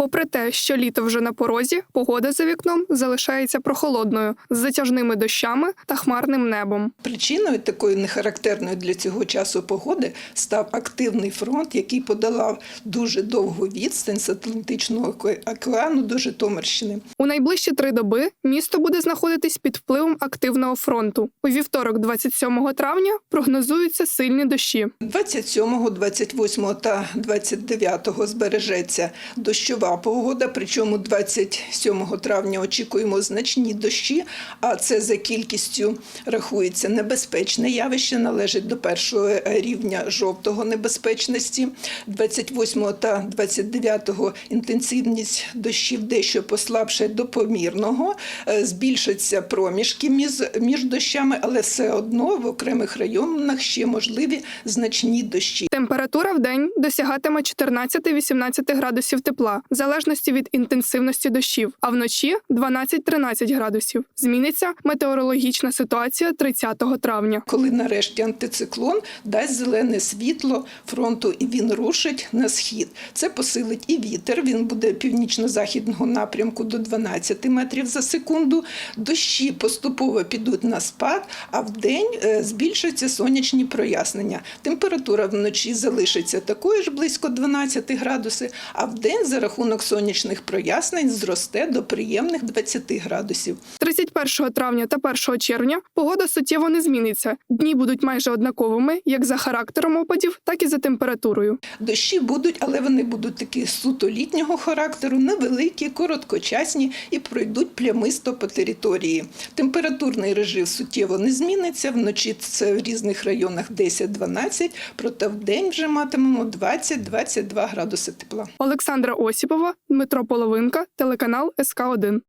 Попри те, що літо вже на порозі, погода за вікном залишається прохолодною з затяжними дощами та хмарним небом. Причиною такої нехарактерної для цього часу погоди став активний фронт, який подолав дуже довгу відстань з Атлантичного океану до Житомирщини. У найближчі три доби місто буде знаходитись під впливом активного фронту. У вівторок, 27 травня, прогнозуються сильні дощі. 27, 28 та 29 збережеться дощова погода. Причому 27 травня очікуємо значні дощі. А це за кількістю рахується небезпечне явище, належить до першого рівня жовтого небезпечності. 28 та 29 інтенсивність дощів дещо послабше до помірного. Е, Збільшаться проміжки між, дощами, але все одно в окремих районах ще можливі значні дощі. Температура в день досягатиме 14-18 градусів тепла, залежності від інтенсивності дощів, а вночі 12-13 градусів. Зміниться метеорологічна ситуація 30 травня. Коли нарешті антициклон дасть зелене світло фронту і він рушить на схід. Це посилить і вітер. Він буде північно-західного напрямку до 12 метрів за секунду. Дощі поступово підуть на спад, а вдень е, збільшаться сонячні прояснення. Температура вночі залишиться такою ж близько 12 градусів, а вдень за рахунок сонячних прояснень зросте до приємних 20 градусів. 31 травня та 1 червня погода суттєво не зміниться. Дні будуть майже однаковими як за характером опадів, так і за температурою. Дощі будуть, але вони будуть такі суто літнього характеру, невеликі, короткочасні і пройдуть плямисто по території. Температурний режим суттєво не зміниться. Вночі це в різних районах 10-12, проте в день вже матимемо 20-22 градуси тепла. Олександра Осіпова, Дмитро Половинка, телеканал СК 1